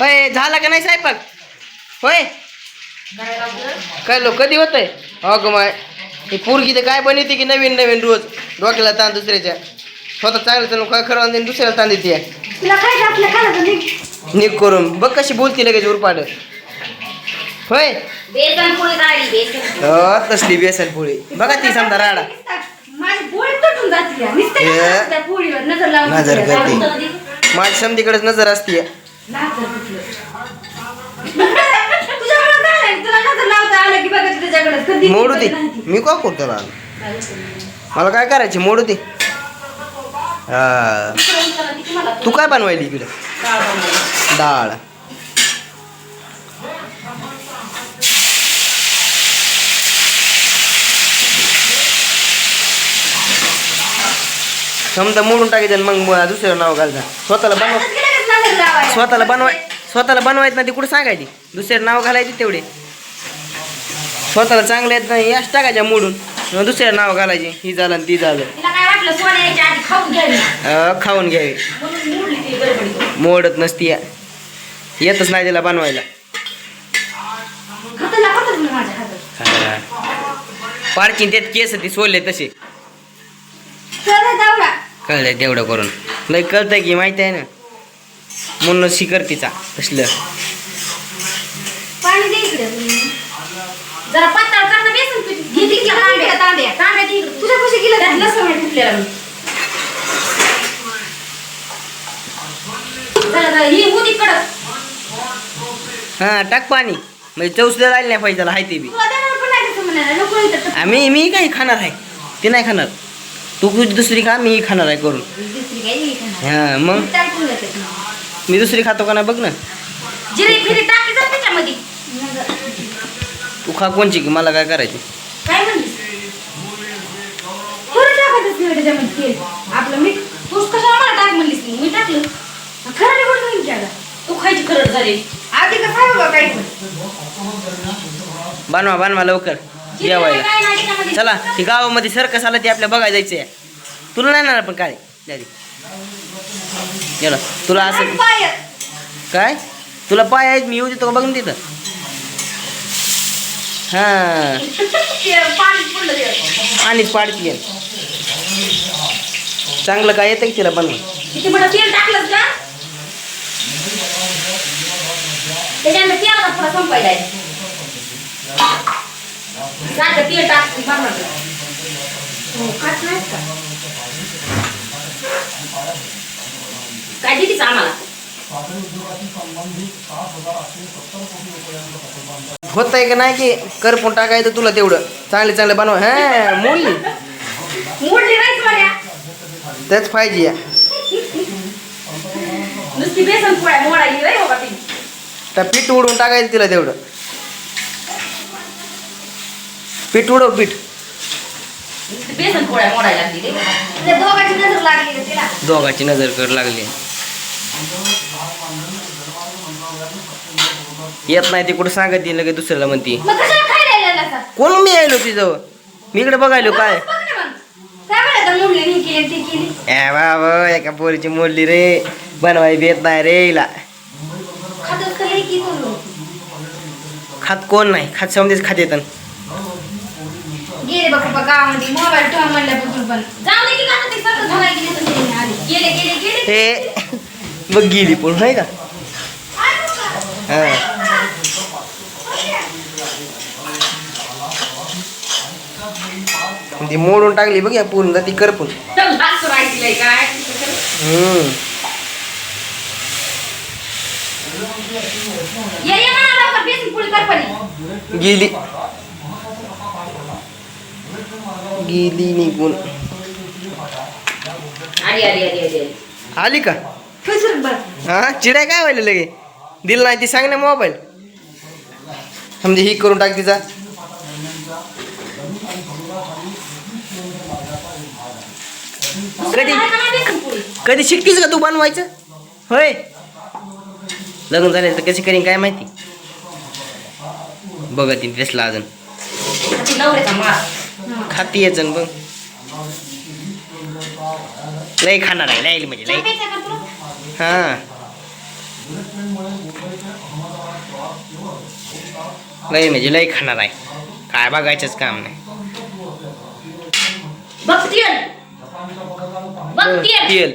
होय झाला का नाही स्वयंपाक? होय? काय लावलं? काय लो कधी होतंय? हो ग माय ही पोरगी तर काय बनवते की नवीन नवीन रोज? डोक्याला ताण दुसऱ्याच्या. स्वतः चांगलं चालू काय खरं आणि दुसऱ्याला ताण देते? निघ. निक करून. बघ कशी बोलती लगेच उरपाड. होय? बेसन पोळी काढली बेसन हो तसली बेसन पोळी. बघा ती समजा राडा. माझी पोळी तुटून जाते नुसते. त्या पोळीवर नजर लावून नजर ठेवते. करते. तर. माझी समधीकडेच नजर असते मोडू दे मी का करतो ना मला काय करायचे? मोडू दे तू काय बनवायली इकडे? डाळ. समजा मोडून टाकायचं मग दुसरं नाव घालता. स्वतःला बनव. स्वतःला बनवाय स्वतःला बनवायचं ना ती कुठं सांगायची? दुसरं नाव घालायचे तेवढे. स्वतःला चांगले आहेत नाही याच टाकायच्या मोडून. दुसरं नाव घालायचे ही झालं ती झालं. खाऊन घ्यावी? मोडत नसती या. येतच नाही तिला बनवायला. पाडची त्यात केस ती सोलले तसे. कळलंय तेवढं करून. लय कळतंय की माहिती आहे ना? म्हणून शिकर तिचा तसलं. पाणी दे इकडे. जरा पातळ करणं बेसन पीठ. घे ती इकडे तांब्या, तांब्या. तांब्या ती इकडे. तुझ्या कशी गेलं त्यात लसूण आहे फुटलेला मी. चला, चला, ही कडक हां टाक पाणी. म्हणजे चौसला राहिली नाही पाहिजे त्याला हाय ते बी. तुला देणार पण नाही तसं म्हणायला. नको इथं तर. आम्ही मी काही खाणार आहे. ते नाही खाणार. तू कुठे दुसरी खा मी खाणार आहे करून. दुसरी काय नाही खाणार. हां मग? टाकून देते. मी दुसरी खातो का नाही बघ ना. जिरे फिरे टाकली तर त्याच्यामध्ये. तू खा कोणची की मला काय करायची? काय म्हणलीस? थोडं टाकायचं नाही त्याच्यामध्ये तेल. आपलं मीठ. तूच कशाला मला टाक म्हणलीस मग मी टाकलं. खरं नाही कुठं नाही विचारलं. तू खायची खरड झाली. आधी कसं आहे बघा काही पण. बनवा बनवा लवकर. जेवायला. चला ती गावामध्ये सर्कस आला ती आपल्या बघायला जायचं आहे तुला नाही ना पण काय? गेलं. तुला असं. काय? तुला पाय आहेत मी येऊ देतो का? बघ ना तिथं. हां. आणि पाडती चांगलं काय येतं की तिला बनवा किती काय दिलीस आम्हाला होत आहे का नाही की करपून टाकायचं तुला तेवढं. चांगले चांगले बनवा. हा मोडली. मोडली नाहीच माझ्या तेच पाहिजे या. नुसती बेसन पोळ्या मोडायली रे बाबा ती. त्या पीठ उडवून टाकायचं तिला तेवढं. पीठ उडव पीठ. नुसती बेसन पोळ्या मोडायला लागली रे त्या दोघांची नजर लागली. दोघाची नजर कर लागली. येत नाही ती कुठं सांगत ती लगेच दुसऱ्याला म्हणती? कोण मी यायलो तिजवळ? मी इकडे बघायलो काय? ए बाबा एका पोरीची मोडली रे. बनवाय बेत नाही रे हिला. खात कोण नाही खात समजेच खात येतं. गेले बघ गावामध्ये मोबाईल ठेवा म्हणल्यापासून पण. जाऊ दे की का ते सगळं धुवायला गेले तर ते आधी. गेले गेले गेले हे बघ गेली पण आहे का? हा. ती मोडून टाकली बघ या पूर्ण ती करपून गेली. गेली निघून. आली का? हा चिडाय काय व्हायला लगे? दिल नाही ती सांग ना मोबाईल. म्हणजे ही करून टाक तिचा. कधी कधी शिकतीस का तू बनवायचं? होय. लग्न झालं तर कशी करीन काय माहिती? बघा ती ड्रेसला अजून. खाती यायचं बघ. लय खाणार आहे लय म्हणजे तुला? हा. लय म्हणजे लय खाणार आहे. काय बघायचंच काम नाही. तेल